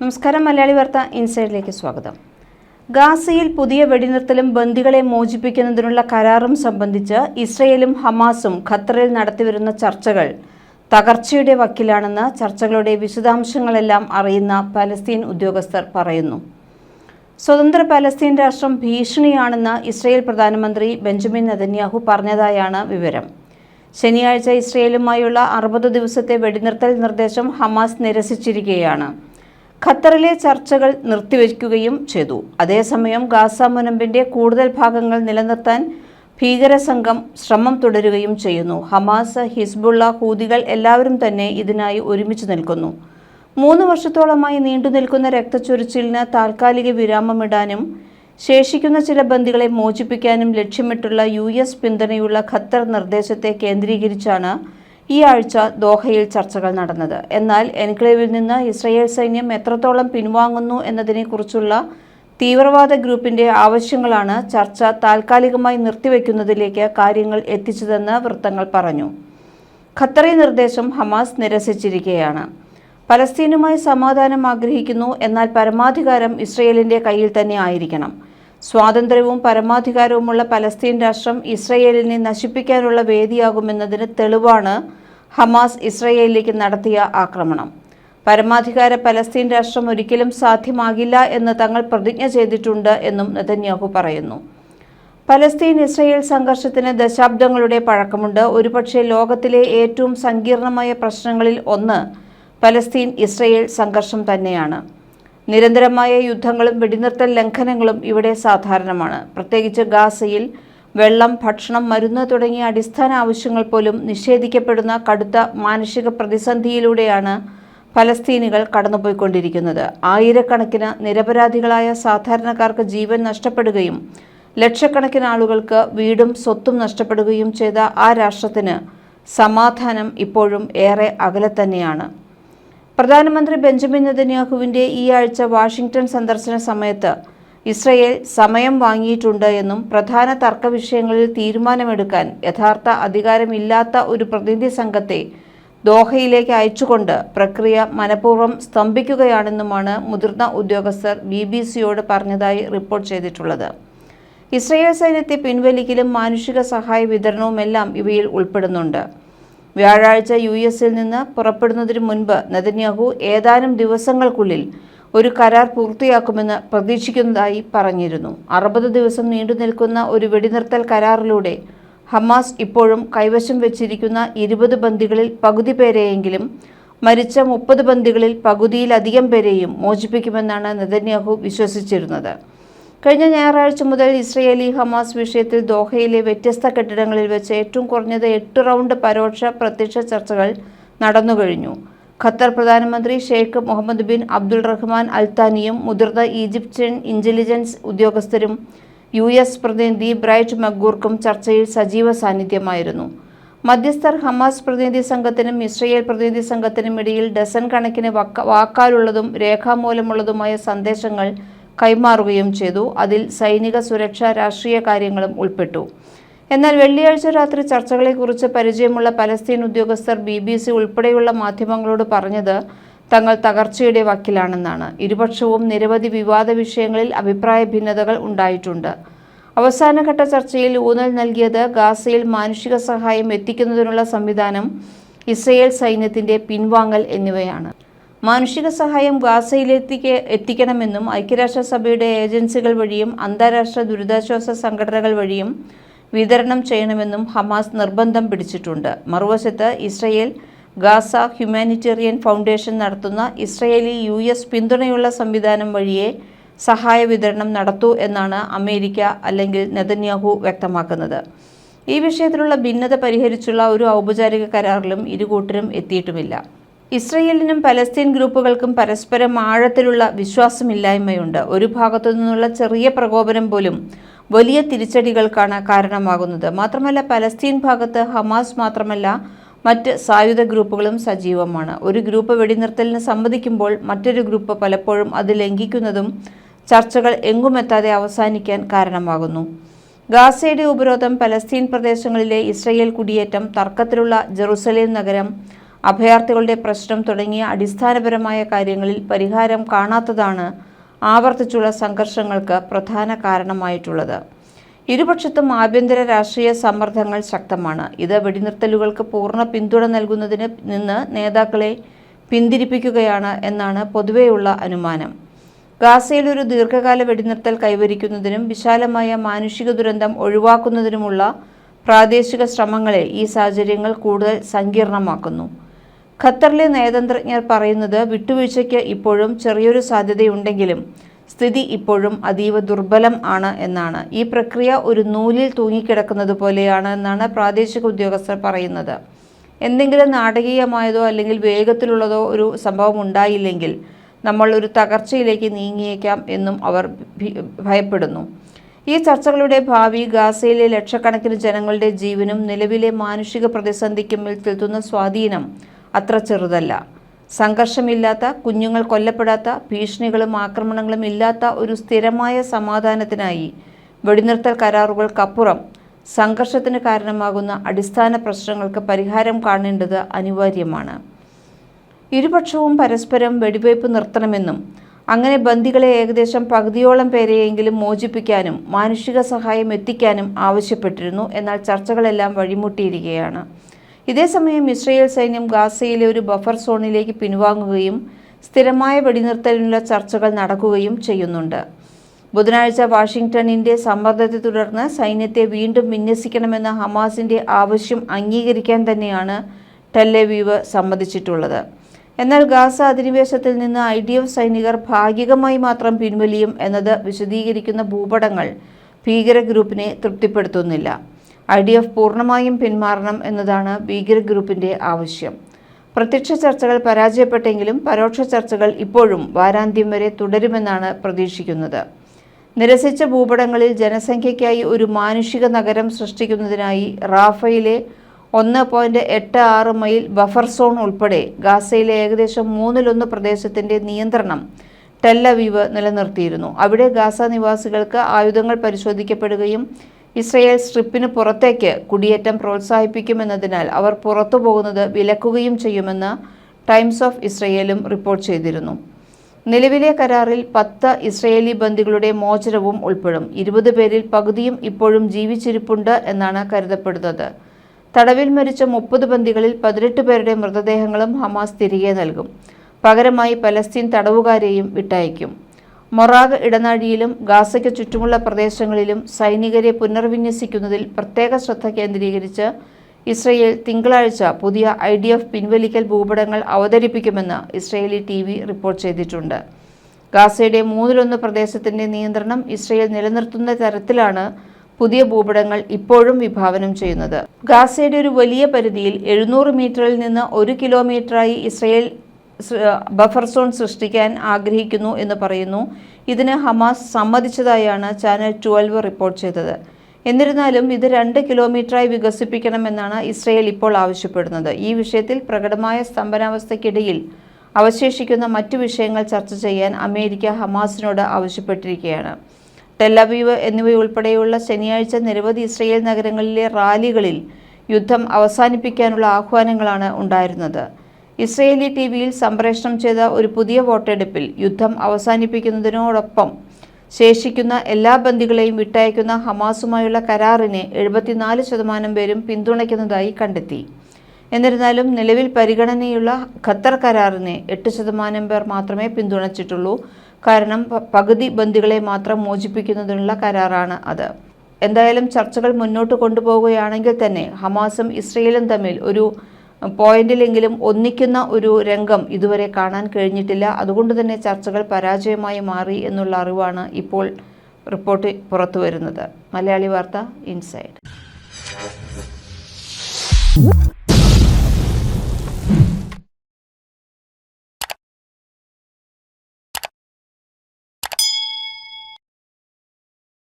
നമസ്കാരം മലയാളി വാർത്ത ഇൻസൈഡിലേക്ക് സ്വാഗതം. ഗാസയിൽ പുതിയ വെടിനിർത്തലും ബന്ദികളെ മോചിപ്പിക്കുന്നതിനുള്ള കരാറും സംബന്ധിച്ച് ഇസ്രയേലും ഹമാസും ഖത്തറിൽ നടത്തിവരുന്ന ചർച്ചകൾ തകർച്ചയുടെ വക്കിലാണെന്ന് ചർച്ചകളുടെ വിശദാംശങ്ങളെല്ലാം അറിയുന്ന പലസ്തീൻ ഉദ്യോഗസ്ഥർ പറയുന്നു. സ്വതന്ത്ര പലസ്തീൻ രാഷ്ട്രം ഭീഷണിയാണെന്ന് ഇസ്രയേൽ പ്രധാനമന്ത്രി ബെഞ്ചമിൻ നെതന്യാഹു പറഞ്ഞതായാണ് വിവരം. ശനിയാഴ്ച ഇസ്രയേലുമായുള്ള അറുപത് ദിവസത്തെ വെടിനിർത്തൽ നിർദ്ദേശം ഹമാസ് നിരസിച്ചിരിക്കുകയാണ്. ഖത്തറിലെ ചർച്ചകൾ നിർത്തിവെക്കുകയും ചെയ്തു. അതേസമയം ഗാസ മുനമ്പിന്റെ കൂടുതൽ ഭാഗങ്ങൾ നിലനിർത്താൻ ഭീകരസംഘം ശ്രമം തുടരുകയും ചെയ്യുന്നു. ഹമാസ് ഹിസ്ബുള്ള ഹൂതികൾ എല്ലാവരും തന്നെ ഇതിനായി ഒരുമിച്ച് നിൽക്കുന്നു. മൂന്ന് വർഷത്തോളമായി നീണ്ടുനിൽക്കുന്ന രക്തച്ചൊരിച്ചിലിന് താൽക്കാലിക വിരാമമിടാനും ശേഷിക്കുന്ന ചില ബന്ദികളെ മോചിപ്പിക്കാനും ലക്ഷ്യമിട്ടുള്ള യു എസ് പിന്തുണയുള്ള ഖത്തർ നിർദ്ദേശത്തെ കേന്ദ്രീകരിച്ചാണ് ഈ ആഴ്ച ദോഹയിൽ ചർച്ചകൾ നടന്നത്. എന്നാൽ എൻക്ലേവിൽ നിന്ന് ഇസ്രയേൽ സൈന്യം എത്രത്തോളം പിൻവാങ്ങുന്നു എന്നതിനെക്കുറിച്ചുള്ള തീവ്രവാദ ഗ്രൂപ്പിന്റെ ആവശ്യങ്ങളാണ് ചർച്ച താൽക്കാലികമായി നിർത്തിവെക്കുന്നതിലേക്ക് കാര്യങ്ങൾ എത്തിച്ചതെന്ന് വൃത്തങ്ങൾ പറഞ്ഞു. ഖത്തറി നിർദ്ദേശം ഹമാസ് നിരസിച്ചിരിക്കുകയാണ്. പലസ്തീനുമായി സമാധാനം ആഗ്രഹിക്കുന്നു എന്നാൽ പരമാധികാരം ഇസ്രയേലിന്റെ കയ്യിൽ തന്നെ ആയിരിക്കണം. സ്വാതന്ത്ര്യവും പരമാധികാരവുമുള്ള പലസ്തീൻ രാഷ്ട്രം ഇസ്രയേലിനെ നശിപ്പിക്കാനുള്ള വേദിയാകുമെന്നതിന് തെളിവാണ് ഹമാസ് ഇസ്രയേലിലേക്ക് നടത്തിയ ആക്രമണം. പരമാധികാര പലസ്തീൻ രാഷ്ട്രം ഒരിക്കലും സാധ്യമാകില്ല എന്ന് തങ്ങൾ പ്രതിജ്ഞ ചെയ്തിട്ടുണ്ട് എന്നും നെതന്യാഹു പറയുന്നു. പലസ്തീൻ ഇസ്രയേൽ സംഘർഷത്തിന് ദശാബ്ദങ്ങളുടെ പഴക്കമുണ്ട്. ഒരുപക്ഷെ ലോകത്തിലെ ഏറ്റവും സങ്കീർണമായ പ്രശ്നങ്ങളിൽ ഒന്ന് പലസ്തീൻ ഇസ്രയേൽ സംഘർഷം തന്നെയാണ്. നിരന്തരമായ യുദ്ധങ്ങളും വെടിനിർത്തൽ ലംഘനങ്ങളും ഇവിടെ സാധാരണമാണ്. പ്രത്യേകിച്ച് ഗാസയിൽ വെള്ളം ഭക്ഷണം മരുന്ന് തുടങ്ങിയ അടിസ്ഥാന ആവശ്യങ്ങൾ പോലും നിഷേധിക്കപ്പെടുന്ന കടുത്ത മാനസിക പ്രതിസന്ധിയിലൂടെയാണ് ഫലസ്തീനികൾ കടന്നുപോയിക്കൊണ്ടിരിക്കുന്നത്. ആയിരക്കണക്കിന് നിരപരാധികളായ സാധാരണക്കാർക്ക് ജീവൻ നഷ്ടപ്പെടുകയും ലക്ഷക്കണക്കിന് ആളുകൾക്ക് വീടും സ്വത്തും നഷ്ടപ്പെടുകയും ചെയ്ത ആ രാഷ്ട്രത്തിന് സമാധാനം ഇപ്പോഴും ഏറെ അകലെ തന്നെയാണ്. പ്രധാനമന്ത്രി ബെഞ്ചമിൻ നെതന്യാഹുവിന്റെ ഈ ആഴ്ച വാഷിംഗ്ടൺ സന്ദർശന സമയത്ത് ഇസ്രയേൽ സമയം വാങ്ങിയിട്ടുണ്ട് എന്നും പ്രധാന തർക്ക വിഷയങ്ങളിൽ തീരുമാനമെടുക്കാൻ യഥാർത്ഥ അധികാരമില്ലാത്ത ഒരു പ്രതിനിധി സംഘത്തെ ദോഹയിലേക്ക് അയച്ചുകൊണ്ട് പ്രക്രിയ മനഃപൂർവം സ്തംഭിക്കുകയാണെന്നുമാണ് മുതിർന്ന ഉദ്യോഗസ്ഥർ ബി ബി സിയോട് പറഞ്ഞതായി റിപ്പോർട്ട് ചെയ്തിട്ടുള്ളത്. ഇസ്രയേൽ സൈന്യത്തെ പിൻവലിക്കലും മാനുഷിക സഹായ വിതരണവുമെല്ലാം ഇവയിൽ ഉൾപ്പെടുന്നുണ്ട്. വ്യാഴാഴ്ച യു എസിൽ നിന്ന് പുറപ്പെടുന്നതിന് മുൻപ് നെതന്യാഹു ഏതാനും ദിവസങ്ങൾക്കുള്ളിൽ ഒരു കരാർ പൂർത്തിയാക്കുമെന്ന് പ്രതീക്ഷിക്കുന്നതായി പറഞ്ഞിരുന്നു. അറുപത് ദിവസം നീണ്ടു നിൽക്കുന്ന ഒരു വെടിനിർത്തൽ കരാറിലൂടെ ഹമാസ് ഇപ്പോഴും കൈവശം വെച്ചിരിക്കുന്ന ഇരുപത് ബന്ദികളിൽ പകുതി പേരെയെങ്കിലും മരിച്ച മുപ്പത് ബന്ദികളിൽ പകുതിയിലധികം പേരെയും മോചിപ്പിക്കുമെന്നാണ് നെതന്യാഹു വിശ്വസിച്ചിരുന്നത്. കഴിഞ്ഞ ഞായറാഴ്ച മുതൽ ഇസ്രയേലി ഹമാസ് വിഷയത്തിൽ ദോഹയിലെ വ്യത്യസ്ത കെട്ടിടങ്ങളിൽ വെച്ച് ഏറ്റവും കുറഞ്ഞത് എട്ട് റൗണ്ട് പരോക്ഷ പ്രത്യക്ഷ ചർച്ചകൾ നടന്നുകഴിഞ്ഞു ഖത്തർ പ്രധാനമന്ത്രി Sheikh Mohammed bin Abdul Rahman അൽത്താനിയും മുതിർന്ന ഈജിപ്ഷ്യൻ ഇന്റലിജൻസ് ഉദ്യോഗസ്ഥരും യു എസ് പ്രതിനിധി ബ്രൈറ്റ് മക്ഗൂർക്കും ചർച്ചയിൽ സജീവ സാന്നിധ്യമായിരുന്നു. മധ്യസ്ഥർ ഹമാസ് പ്രതിനിധി സംഘത്തിനും ഇസ്രയേൽ പ്രതിനിധി സംഘത്തിനും ഇടയിൽ ഡസൻ കണക്കിന് വക്ക വാക്കാലുള്ളതും രേഖാമൂലമുള്ളതുമായ സന്ദേശങ്ങൾ കൈമാറുകയും ചെയ്തു. അതിൽ സൈനിക സുരക്ഷ രാഷ്ട്രീയ കാര്യങ്ങളും ഉൾപ്പെട്ടു. എന്നാൽ വെള്ളിയാഴ്ച രാത്രി ചർച്ചകളെക്കുറിച്ച് പരിചയമുള്ള പലസ്തീൻ ഉദ്യോഗസ്ഥർ ബി ബി സി ഉൾപ്പെടെയുള്ള മാധ്യമങ്ങളോട് പറഞ്ഞത് തങ്ങൾ തകർച്ചയുടെ വക്കിലാണെന്നാണ്. ഇരുപക്ഷവും നിരവധി വിവാദ വിഷയങ്ങളിൽ അഭിപ്രായ ഭിന്നതകൾ ഉണ്ടായിട്ടുണ്ട്. അവസാനഘട്ട ചർച്ചയിൽ ഊന്നൽ നൽകിയത് ഗാസയിൽ മാനുഷിക സഹായം എത്തിക്കുന്നതിനുള്ള സംവിധാനം ഇസ്രയേൽ സൈന്യത്തിന്റെ പിൻവാങ്ങൽ എന്നിവയാണ്. മാനുഷിക സഹായം ഗാസയിലെത്തിക്ക് എത്തിക്കണമെന്നും ഐക്യരാഷ്ട്രസഭയുടെ ഏജൻസികൾ വഴിയും അന്താരാഷ്ട്ര ദുരിതാശ്വാസ സംഘടനകൾ വഴിയും വിതരണം ചെയ്യണമെന്നും ഹമാസ് നിർബന്ധം പിടിച്ചിട്ടുണ്ട്. മറുവശത്ത് ഇസ്രയേൽ ഗാസ ഹ്യൂമാനിറ്റേറിയൻ ഫൗണ്ടേഷൻ നടത്തുന്ന ഇസ്രയേലി യു എസ് പിന്തുണയുള്ള സംവിധാനം വഴിയെ സഹായ വിതരണം നടത്തൂ എന്നാണ് അമേരിക്ക അല്ലെങ്കിൽ നെതന്യാഹു വ്യക്തമാക്കുന്നത്. ഈ വിഷയത്തിലുള്ള ഭിന്നത പരിഹരിച്ചുള്ള ഒരു ഔപചാരിക കരാറിലും ഇരുകൂട്ടരും എത്തിയിട്ടുമില്ല. ഇസ്രയേലിനും പലസ്തീൻ ഗ്രൂപ്പുകൾക്കും പരസ്പരം ആഴത്തിലുള്ള വിശ്വാസമില്ലായ്മയുണ്ട്. ഒരു ഭാഗത്തു നിന്നുള്ള ചെറിയ പ്രകോപനം പോലും വലിയ തിരിച്ചടികൾക്കാണ് കാരണമാകുന്നത്. മാത്രമല്ല പലസ്തീൻ ഭാഗത്ത് ഹമാസ് മാത്രമല്ല മറ്റ് സായുധ ഗ്രൂപ്പുകളും സജീവമാണ്. ഒരു ഗ്രൂപ്പ് വെടിനിർത്തലിന് സമ്മതിക്കുമ്പോൾ മറ്റൊരു ഗ്രൂപ്പ് പലപ്പോഴും അത് ലംഘിക്കുന്നതും ചർച്ചകൾ എങ്ങുമെത്താതെ അവസാനിക്കാൻ കാരണമാകുന്നു. ഗാസയുടെ ഉപരോധം പലസ്തീൻ പ്രദേശങ്ങളിലെ ഇസ്രയേൽ കുടിയേറ്റം തർക്കത്തിലുള്ള ജെറുസലേം നഗരം അഭയാർത്ഥികളുടെ പ്രശ്നം തുടങ്ങിയ അടിസ്ഥാനപരമായ കാര്യങ്ങളിൽ പരിഹാരം കാണാത്തതാണ് ആവർത്തിച്ചുള്ള സംഘർഷങ്ങൾക്ക് പ്രധാന കാരണമായിട്ടുള്ളത്. ഇരുപക്ഷത്തും ആഭ്യന്തര രാഷ്ട്രീയ സമ്മർദ്ദങ്ങൾ ശക്തമാണ്. ഇത് വെടിനിർത്തലുകൾക്ക് പൂർണ പിന്തുണ നൽകുന്നതിന് നിന്ന് നേതാക്കളെ പിന്തിരിപ്പിക്കുകയാണ് എന്നാണ് പൊതുവെയുള്ള അനുമാനം. ഗാസയിൽ ഒരു ദീർഘകാല വെടിനിർത്തൽ കൈവരിക്കുന്നതിനും വിശാലമായ മാനുഷിക ദുരന്തം ഒഴിവാക്കുന്നതിനുമുള്ള പ്രാദേശിക ശ്രമങ്ങളെ ഈ സാഹചര്യങ്ങൾ കൂടുതൽ സങ്കീർണമാക്കുന്നു. ഖത്തറിലെ നയതന്ത്രജ്ഞർ പറയുന്നത് വിട്ടുവീഴ്ചയ്ക്ക് ഇപ്പോഴും ചെറിയൊരു സാധ്യതയുണ്ടെങ്കിലും സ്ഥിതി ഇപ്പോഴും അതീവ ദുർബലം ആണ് എന്നാണ്. ഈ പ്രക്രിയ ഒരു നൂലിൽ തൂങ്ങിക്കിടക്കുന്നത് പോലെയാണ് എന്നാണ് പ്രാദേശിക ഉദ്യോഗസ്ഥർ പറയുന്നത്. എന്തെങ്കിലും നാടകീയമായതോ അല്ലെങ്കിൽ വേഗത്തിലുള്ളതോ ഒരു സംഭവം ഉണ്ടായില്ലെങ്കിൽ നമ്മൾ ഒരു തകർച്ചയിലേക്ക് നീങ്ങിയേക്കാം എന്നും അവർ ഭയപ്പെടുന്നു. ഈ ചർച്ചകളുടെ ഭാവി ഗാസയിലെ ലക്ഷക്കണക്കിന് ജനങ്ങളുടെ ജീവനും നിലവിലെ മാനുഷിക പ്രതിസന്ധിക്കും ചെലുത്തുന്ന സ്വാധീനം അത്ര ചെറുതല്ല. സംഘർഷമില്ലാത്ത കുഞ്ഞുങ്ങൾ കൊല്ലപ്പെടാത്ത ഭീഷണികളും ആക്രമണങ്ങളും ഇല്ലാത്ത ഒരു സ്ഥിരമായ സമാധാനത്തിനായി വെടിനിർത്തൽ കരാറുകൾക്കപ്പുറം സംഘർഷത്തിന് കാരണമാകുന്ന അടിസ്ഥാന പ്രശ്നങ്ങൾക്ക് പരിഹാരം കാണേണ്ടത് അനിവാര്യമാണ്. ഇരുപക്ഷവും പരസ്പരം വെടിവയ്പ് നിർത്തണമെന്നും അങ്ങനെ ബന്ദികളെ ഏകദേശം പകുതിയോളം പേരെയെങ്കിലും മോചിപ്പിക്കാനും മാനുഷിക സഹായം എത്തിക്കാനും ആവശ്യപ്പെട്ടിരുന്നു. എന്നാൽ ചർച്ചകളെല്ലാം വഴിമുട്ടിയിരിക്കുകയാണ്. ഇതേസമയം ഇസ്രയേൽ സൈന്യം ഗാസയിലെ ഒരു ബഫർ സോണിലേക്ക് പിൻവാങ്ങുകയും സ്ഥിരമായ വെടിനിർത്തലിനുള്ള ചർച്ചകൾ നടക്കുകയും ചെയ്യുന്നുണ്ട്. ബുധനാഴ്ച വാഷിംഗ്ടണിന്റെ സമ്മർദ്ദത്തെ തുടർന്ന് സൈന്യത്തെ വീണ്ടും വിന്യസിക്കണമെന്ന ഹമാസിന്റെ ആവശ്യം അംഗീകരിക്കാൻ തന്നെയാണ് ടെല്ലവീവ് സമ്മതിച്ചിട്ടുള്ളത്. എന്നാൽ ഗാസ അധിനിവേശത്തിൽ നിന്ന് ഐ ഡി എഫ് സൈനികർ ഭാഗികമായി മാത്രം പിൻവലിയും എന്നത് വിശദീകരിക്കുന്ന ഭൂപടങ്ങൾ ഭീകര ഗ്രൂപ്പിനെ തൃപ്തിപ്പെടുത്തുന്നില്ല. ഐ ഡി എഫ് പൂർണമായും പിന്മാറണം എന്നതാണ് ഭീകര ഗ്രൂപ്പിന്റെ ആവശ്യം. പ്രത്യക്ഷ ചർച്ചകൾ പരാജയപ്പെട്ടെങ്കിലും പരോക്ഷ ചർച്ചകൾ ഇപ്പോഴും വാരാന്ത്യം വരെ തുടരുമെന്നാണ് പ്രതീക്ഷിക്കുന്നത്. നിരസിച്ച ഭൂപടങ്ങളിൽ ജനസംഖ്യയ്ക്കായി ഒരു മാനുഷിക നഗരം സൃഷ്ടിക്കുന്നതിനായി റാഫയിലെ ഒന്ന് പോയിന്റ് എട്ട് ആറ് മൈൽ ബഫർ സോൺ ഉൾപ്പെടെ ഗാസയിലെ ഏകദേശം മൂന്നിലൊന്ന് പ്രദേശത്തിന്റെ നിയന്ത്രണം ടെല്ലവീവ് നിലനിർത്തിയിരുന്നു. അവിടെ ഗാസ നിവാസികൾക്ക് ആയുധങ്ങൾ പരിശോധിക്കപ്പെടുകയും ഇസ്രയേൽ സ്ട്രിപ്പിന് പുറത്തേക്ക് കുടിയേറ്റം പ്രോത്സാഹിപ്പിക്കുമെന്നതിനാൽ അവർ പുറത്തു പോകുന്നത് വിലക്കുകയും ചെയ്യുമെന്ന് ടൈംസ് ഓഫ് ഇസ്രയേലും റിപ്പോർട്ട് ചെയ്തിരുന്നു. നിലവിലെ കരാറിൽ പത്ത് ഇസ്രയേലി ബന്ദികളുടെ മോചനവും ഉൾപ്പെടും. ഇരുപത് പേരിൽ പകുതിയും ഇപ്പോഴും ജീവിച്ചിരിപ്പുണ്ട് എന്നാണ് കരുതപ്പെടുന്നത്. തടവിൽ മരിച്ച മുപ്പത് ബന്ദികളിൽ പതിനെട്ട് പേരുടെ മൃതദേഹങ്ങളും ഹമാസ് തിരികെ നൽകും. പകരമായി പലസ്തീൻ തടവുകാരെയും വിട്ടയക്കും. മൊറാഗ് ഇടനാഴിയിലും ഗാസയ്ക്ക് ചുറ്റുമുള്ള പ്രദേശങ്ങളിലും സൈനികരെ പുനർവിന്യസിക്കുന്നതിൽ പ്രത്യേക ശ്രദ്ധ കേന്ദ്രീകരിച്ച് ഇസ്രയേൽ തിങ്കളാഴ്ച പുതിയ ഐ ഡി എഫ് പിൻവലിക്കൽ ഭൂപടങ്ങൾ അവതരിപ്പിക്കുമെന്ന് ഇസ്രയേലി ടി വി റിപ്പോർട്ട് ചെയ്തിട്ടുണ്ട്. ഗാസയുടെ മൂന്നിലൊന്ന് പ്രദേശത്തിന്റെ നിയന്ത്രണം ഇസ്രയേൽ നിലനിർത്തുന്ന തരത്തിലാണ് പുതിയ ഭൂപടങ്ങൾ ഇപ്പോഴും വിഭാവനം ചെയ്യുന്നത്. ഗാസയുടെ ഒരു വലിയ പരിധിയിൽ എഴുന്നൂറ് മീറ്ററിൽ നിന്ന് ഒരു കിലോമീറ്ററായി ഇസ്രയേൽ ബഫർ സോൺ സൃഷ്ടിക്കാൻ ആഗ്രഹിക്കുന്നു എന്ന് പറയുന്നു. ഇതിന് ഹമാസ് സമ്മതിച്ചതായാണ് ചാനൽ ട്വൽവ് റിപ്പോർട്ട് ചെയ്തത്. എന്നിരുന്നാലും ഇത് രണ്ട് കിലോമീറ്ററായി വികസിപ്പിക്കണമെന്നാണ് ഇസ്രയേൽ ഇപ്പോൾ ആവശ്യപ്പെടുന്നത്. ഈ വിഷയത്തിൽ പ്രകടമായ സ്തംഭനാവസ്ഥയ്ക്കിടയിൽ അവശേഷിക്കുന്ന മറ്റു വിഷയങ്ങൾ ചർച്ച ചെയ്യാൻ അമേരിക്ക ഹമാസിനോട് ആവശ്യപ്പെട്ടിരിക്കുകയാണ്. ടെല്ലവീവ് എന്നിവയുൾപ്പെടെയുള്ള ശനിയാഴ്ച നിരവധി ഇസ്രയേൽ നഗരങ്ങളിലെ റാലികളിൽ യുദ്ധം അവസാനിപ്പിക്കാനുള്ള ആഹ്വാനങ്ങളാണ് ഉണ്ടായിരുന്നത്. ഇസ്രയേലി ടി വിയിൽ സംപ്രേഷണം ചെയ്ത ഒരു പുതിയ വോട്ടെടുപ്പിൽ യുദ്ധം അവസാനിപ്പിക്കുന്നതിനോടൊപ്പം ശേഷിക്കുന്ന എല്ലാ ബന്ദികളെയും വിട്ടയക്കുന്ന ഹമാസുമായുള്ള കരാറിനെ എഴുപത്തിനാല് ശതമാനം പേരും പിന്തുണയ്ക്കുന്നതായി കണ്ടെത്തി. എന്നിരുന്നാലും നിലവിൽ പരിഗണനയുള്ള ഖത്തർ കരാറിനെ എട്ട് ശതമാനം പേർ മാത്രമേ പിന്തുണച്ചിട്ടുള്ളൂ. കാരണം പകുതി ബന്ദികളെ മാത്രം മോചിപ്പിക്കുന്നതിനുള്ള കരാറാണ് അത്. എന്തായാലും ചർച്ചകൾ മുന്നോട്ട് കൊണ്ടുപോവുകയാണെങ്കിൽ തന്നെ ഹമാസും ഇസ്രയേലും തമ്മിൽ ഒരു പോയിന്റിലെങ്കിലും ഒന്നിക്കുന്ന ഒരു രംഗം ഇതുവരെ കാണാൻ കഴിഞ്ഞിട്ടില്ല. അതുകൊണ്ട് തന്നെ ചർച്ചകൾ പരാജയമായി മാറി എന്നുള്ള അറിവാണ് ഇപ്പോൾ റിപ്പോർട്ട് പുറത്തു വരുന്നത് മലയാളി വാർത്ത ഇൻസൈഡ്.